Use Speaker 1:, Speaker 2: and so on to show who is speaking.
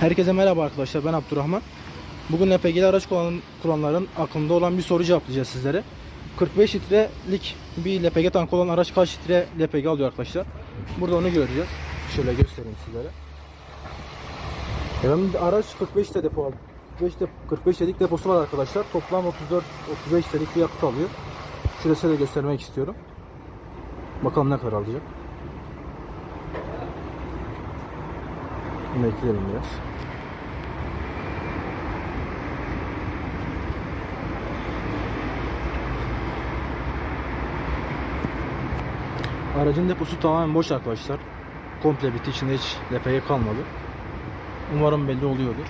Speaker 1: Herkese merhaba arkadaşlar ben Abdurrahman. Bugün LPG'li araç kullanan, kullananların aklında olan bir soru cevaplayacağız sizlere. 45 litrelik bir LPG tankı olan araç kaç litre LPG alıyor arkadaşlar? Burada onu göreceğiz. Şöyle göstereyim sizlere. Benim araç 45 litre depo aldı. 45, de, 45 litrelik deposu var arkadaşlar. Toplam 34-35 litrelik bir yakıt alıyor. Size de göstermek istiyorum. Bakalım ne kadar alacak. Bunu ekleyelim biraz. Aracın deposu tamamen boş arkadaşlar. Komple bitti. İçinde hiç LPG kalmadı. Umarım belli oluyordur.